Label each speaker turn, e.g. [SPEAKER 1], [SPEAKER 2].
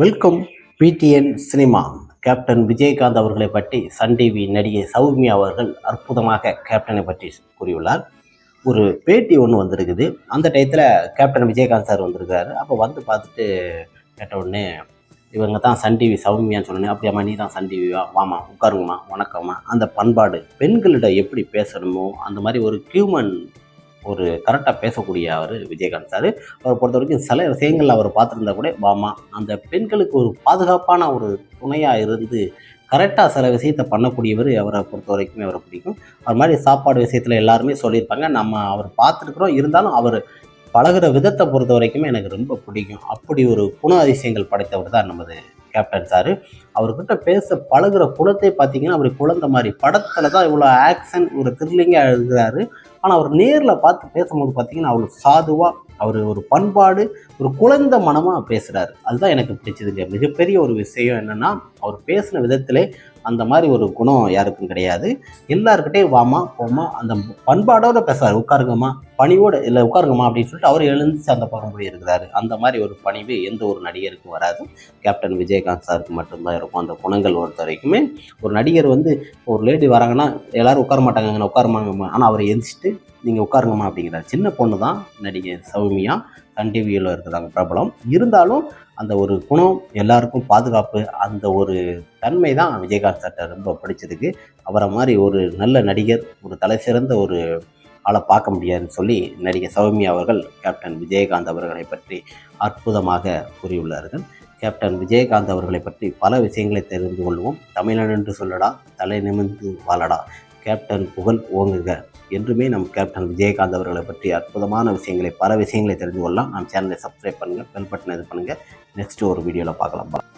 [SPEAKER 1] Welcome PTN cinema. Captain Vijayakanth அவர்களை பற்றி Sun TV நடிகை சௌமியா அவர்கள் அற்புதமாக கேப்டனை பற்றி கூறியுள்ளார். ஒரு பேட்டி ஒன்று வந்திருக்குது. அந்த டயத்தில் கேப்டன் விஜயகாந்த் சார் வந்திருக்காரு. அப்போ வந்து பார்த்துட்டு கேட்ட உடனே இவங்க தான் சன் டிவி சௌமியான்னு சொல்லணும் அப்படியாம்மா நீ தான் சன் டிவியா வாமா உட்காருங்கம்மா வணக்கம்மா. அந்த பண்பாடு பெண்களிடம் எப்படி பேசணுமோ அந்த மாதிரி ஒரு ஹியூமன் ஒரு கரெக்டாக பேசக்கூடிய அவர் விஜயகாந்த் சார். அவரை பொறுத்த வரைக்கும் சில விஷயங்கள் அவர் பார்த்துருந்தா கூட பாமா அந்த பெண்களுக்கு ஒரு பாதுகாப்பான ஒரு துணையாக இருந்து கரெக்டாக சில விஷயத்தை பண்ணக்கூடியவர் அவரை பொறுத்த வரைக்குமே அவரை பிடிக்கும். அவர் மாதிரி சாப்பாடு விஷயத்தில் எல்லாருமே சொல்லியிருப்பாங்க. நம்ம அவர் பார்த்துருக்குறோம். இருந்தாலும் அவர் பழகுற விதத்தை பொறுத்த வரைக்குமே எனக்கு ரொம்ப பிடிக்கும். அப்படி ஒரு குண அதிசயங்கள் படைத்தவர் தான் நமது கேப்டன் சார். அவர்கிட்ட பேச பழகுற குணத்தை பார்த்தீங்கன்னா அப்படி குழந்தை மாதிரி. படத்தில் தான் இவ்வளோ ஆக்ஷன் ஒரு த்ரில்லிங்காக எழுதுகிறாரு ஆனால் அவர் நேரில் பார்த்து பேசும்போது பார்த்தீங்கன்னா அவ்வளோ சாதுவாக அவர் ஒரு பண்பாடு ஒரு குழந்த மனமாக பேசுகிறாரு அதுதான் எனக்கு பிடிச்சதுங்க. மிகப்பெரிய ஒரு விஷயம் என்னென்னா அவர் பேசின விதத்திலே அந்த மாதிரி ஒரு குணம் யாருக்கும் கிடையாது. எல்லாருக்கிட்டே வாமா போமா அந்த பண்பாடோடு பேசுகிறார் உட்காருங்கம்மா. பணிவோடு இல்லை உட்காருங்கம்மா அப்படின்னு சொல்லிட்டு அவர் எழுந்து அந்த பக்கம் போய் இருக்கிறாரு. அந்த மாதிரி ஒரு பணிவு எந்த ஒரு நடிகருக்கும் வராது. கேப்டன் விஜயகாந்த் சாருக்கு மட்டும்தான் இருக்கும். அந்த குணங்கள் பொறுத்த வரைக்குமே ஒரு நடிகர் வந்து ஒரு லேடி வராங்கன்னா எல்லாரும் உட்கார மாட்டாங்க உட்காருமாங்கம்மா. ஆனால் அவர் எந்திரிச்சிட்டு நீங்கள் உட்காருங்கம்மா அப்படிங்கிறார். சின்ன பொண்ணு தான் நடிகை சௌமியா. சன் டிவியில் இருக்கிறாங்க பிரபலம். இருந்தாலும் அந்த ஒரு குணம் எல்லாருக்கும் பாதுகாப்பு அந்த ஒரு தன்மை தான் விஜயகாந்த் சார்கிட்ட ரொம்ப பிடிச்சதுக்கு அவரை மாதிரி ஒரு நல்ல நடிகர் ஒரு தலை சிறந்த ஒரு ஆளை பார்க்க முடியாதுன்னு சொல்லி நடிகை சௌமியா அவர்கள் கேப்டன் விஜயகாந்த் அவர்களை பற்றி அற்புதமாக கூறியுள்ளார்கள். கேப்டன் விஜயகாந்த் அவர்களை பற்றி பல விஷயங்களை தெரிந்து கொள்வோம். தமிழன் என்று சொல்லடா தலை நிமிர்ந்து வாழடா. கேப்டன் புகழ் ஓங்குக. என்றுமே நம் கேப்டன் விஜயகாந்த் அவர்களை பற்றி அற்புதமான விஷயங்களை பல விஷயங்களை தெரிந்து கொள்ளலாம். நம் சேனலை சப்ஸ்கிரைப் பண்ணுங்கள் பெல் பட்டன் இது பண்ணுங்கள் நெக்ஸ்ட் ஒரு வீடியோவில் பார்க்கலாம்.